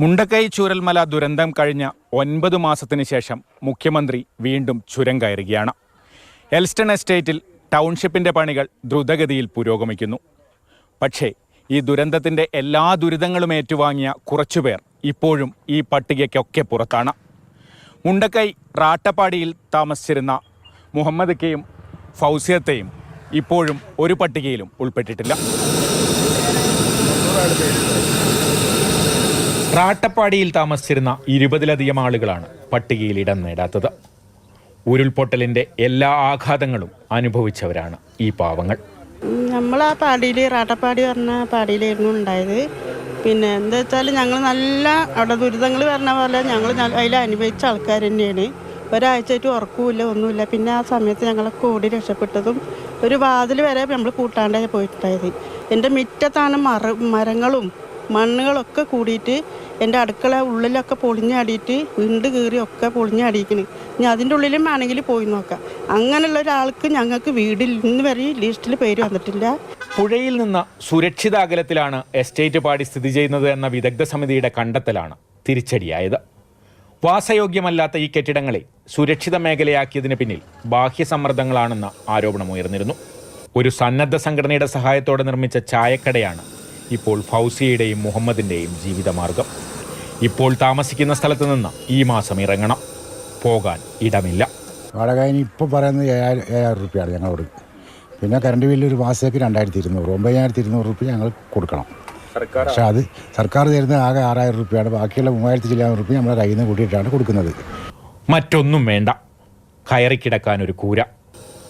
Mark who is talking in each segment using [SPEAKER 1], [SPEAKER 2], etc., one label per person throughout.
[SPEAKER 1] മുണ്ടക്കൈ ചൂരൽമല ദുരന്തം കഴിഞ്ഞ ഒൻപത് മാസത്തിന് ശേഷം മുഖ്യമന്ത്രി വീണ്ടും ചുരം കയറുകയാണ്. എൽസ്റ്റൺ എസ്റ്റേറ്റിൽ ടൗൺഷിപ്പിന്റെ പണികൾ ദ്രുതഗതിയിൽ പുരോഗമിക്കുന്നു. പക്ഷേ ഈ ദുരന്തത്തിന്റെ എല്ലാ ദുരിതങ്ങളും ഏറ്റുവാങ്ങിയ കുറച്ചുപേർ ഇപ്പോഴും ഈ പട്ടികയ്ക്കൊക്കെ പുറത്താണ്. മുണ്ടക്കൈ റാട്ടപ്പാടിയിൽ താമസിച്ചിരുന്ന മുഹമ്മദ് കെയും ഫൗസിയത്തെയും ഇപ്പോഴും ഒരു പട്ടികയിലും ഉൾപ്പെട്ടിട്ടില്ല. റാട്ടപ്പാടിയിൽ താമസിച്ചിരുന്ന ഇരുപതിലധികം ആളുകളാണ് പട്ടികയിൽ ഇടം നേടാത്തത്. ഉരുൾപൊട്ടലിന്റെ എല്ലാ ആഘാതങ്ങളും അനുഭവിച്ചവരാണ് ഈ പാവങ്ങൾ.
[SPEAKER 2] നമ്മൾ ആ പാടിയിൽ റാട്ടപ്പാടി പറഞ്ഞ പാടിയിലായിരുന്നു ഉണ്ടായത്. പിന്നെ എന്താ വെച്ചാൽ ഞങ്ങൾ നല്ല അവിടെ ദുരിതങ്ങൾ പറഞ്ഞ പോലെ ഞങ്ങൾ അതിൽ അനുഭവിച്ച ആൾക്കാർ തന്നെയാണ്. ഒരാഴ്ചയായിട്ട് ഉറക്കമില്ല ഒന്നുമില്ല. പിന്നെ ആ സമയത്ത് ഞങ്ങളൊക്കെ ഓടി രക്ഷപ്പെട്ടതും ഒരു വാതിൽ വരെ നമ്മൾ കൂട്ടാണ്ടായി പോയിട്ടുണ്ടായത്. എന്റെ മുറ്റത്താണ് മര മരങ്ങളും മണ്ണുകളൊക്കെ കൂടിയിട്ട് എന്റെ അടുക്കള ഉള്ളിലൊക്കെ പൊളിഞ്ഞാടിയിട്ട് വീണ്ട് കീറി ഒക്കെ പൊളിഞ്ഞാടിയിരിക്കണ് ഇനി അതിന്റെ ഉള്ളിലും വേണമെങ്കിൽ പോയി നോക്കാം. അങ്ങനെയുള്ള ഒരാൾക്ക് ഞങ്ങൾക്ക് വീടിൽ ഇന്ന് വരെ ലിസ്റ്റിൽ പേര് വന്നിട്ടില്ല.
[SPEAKER 1] പുഴയിൽ നിന്ന് സുരക്ഷിത അകലത്തിലാണ് എസ്റ്റേറ്റ് പാടി സ്ഥിതി ചെയ്യുന്നത് എന്ന വിദഗ്ധ സമിതിയുടെ കണ്ടെത്തലാണ് തിരിച്ചടിയായത്. വാസയോഗ്യമല്ലാത്ത ഈ കെട്ടിടങ്ങളെ സുരക്ഷിത മേഖലയാക്കിയതിന് പിന്നിൽ ബാഹ്യ സമ്മർദ്ദങ്ങളാണെന്ന ആരോപണമുയർന്നിരുന്നു. ഒരു സന്നദ്ധ സംഘടനയുടെ സഹായത്തോടെ നിർമ്മിച്ച ചായക്കടയാണ് ഇപ്പോൾ ഫൗസിയയുടെയും മുഹമ്മദിന്റെയും ജീവിതമാർഗം. ഇപ്പോൾ താമസിക്കുന്ന സ്ഥലത്ത് നിന്ന് ഈ മാസം ഇറങ്ങണം. പോകാൻ ഇടമില്ല.
[SPEAKER 3] വാടക ഇനി ഇപ്പോൾ പറയുന്നത് ഏഴായിരം ഏഴായിരം റുപ്യാണ് ഞങ്ങളോട്. പിന്നെ കറണ്ട് ബില്ല് ഒരു മാസത്തേക്ക് രണ്ടായിരത്തി ഇരുന്നൂറ് ഒമ്പതിനായിരത്തി ഇരുന്നൂറ് റുപ്യ ഞങ്ങൾ കൊടുക്കണം. പക്ഷേ അത് സർക്കാർ തരുന്ന ആകെ ആറായിരം റുപ്യാണ് ബാക്കിയുള്ള മൂവായിരത്തി ചില്ലായിരം റുപ്യ നമ്മുടെ കയ്യിൽ നിന്ന് കൂട്ടിയിട്ടാണ് കൊടുക്കുന്നത്.
[SPEAKER 1] മറ്റൊന്നും വേണ്ട. കയറിക്കിടക്കാൻ ഒരു കൂര.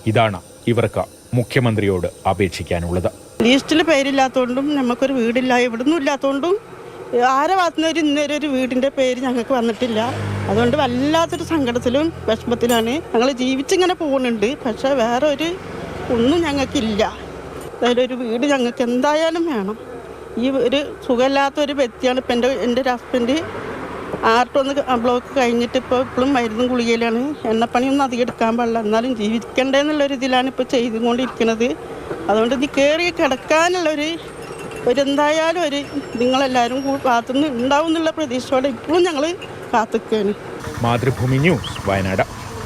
[SPEAKER 1] ഇതാണ് ഇവർക്ക് മുഖ്യമന്ത്രിയോട് അപേക്ഷിക്കാനുള്ളത്.
[SPEAKER 2] ലിസ്റ്റിൽ പേരില്ലാത്തതുകൊണ്ടും നമുക്കൊരു വീടില്ല എവിടുന്നും ഇല്ലാത്തതുകൊണ്ടും ആരെ ഭാഗത്തുനിന്നൊരു ഇന്നൊരു ഒരു വീടിന്റെ പേര് ഞങ്ങൾക്ക് വന്നിട്ടില്ല. അതുകൊണ്ട് വല്ലാത്തൊരു സങ്കടത്തിലും വിഷമത്തിലാണ്. ഞങ്ങൾ ജീവിച്ചിങ്ങനെ പോകുന്നുണ്ട് പക്ഷേ വേറെ ഒരു ഒന്നും ഞങ്ങൾക്കില്ല. അതായത് ഒരു വീട് ഞങ്ങൾക്ക് എന്തായാലും വേണം. ഈ ഒരു സുഖമില്ലാത്ത ഒരു വ്യക്തിയാണ് ഇപ്പം എന്റെ എന്റെ ഒരു ഹസ്ബൻഡ് ആർട്ടൊന്ന് ബ്ലോക്ക് കഴിഞ്ഞിട്ട് ഇപ്പോൾ ഇപ്പോഴും മരുന്നും ഗുളികയിലാണ്. എണ്ണപ്പണിയൊന്നും അധികം എടുക്കാൻ പാടില്ല. എന്നാലും ജീവിക്കണ്ടേ എന്നുള്ളൊരു ഇതിലാണ് ഇപ്പോൾ ചെയ്തുകൊണ്ടിരിക്കുന്നത് അതുകൊണ്ട് നീ കയറി കിടക്കാനുള്ളൊരു ഒരു എന്തായാലും ഒരു നിങ്ങളെല്ലാവരും കാത്തുനിന്ന് ഉണ്ടാവും എന്നുള്ള പ്രതീക്ഷയോടെ ഇപ്പോഴും ഞങ്ങൾ കാത്തുക്കാണ്.
[SPEAKER 1] മാതൃഭൂമി ന്യൂസ് വയനാട്.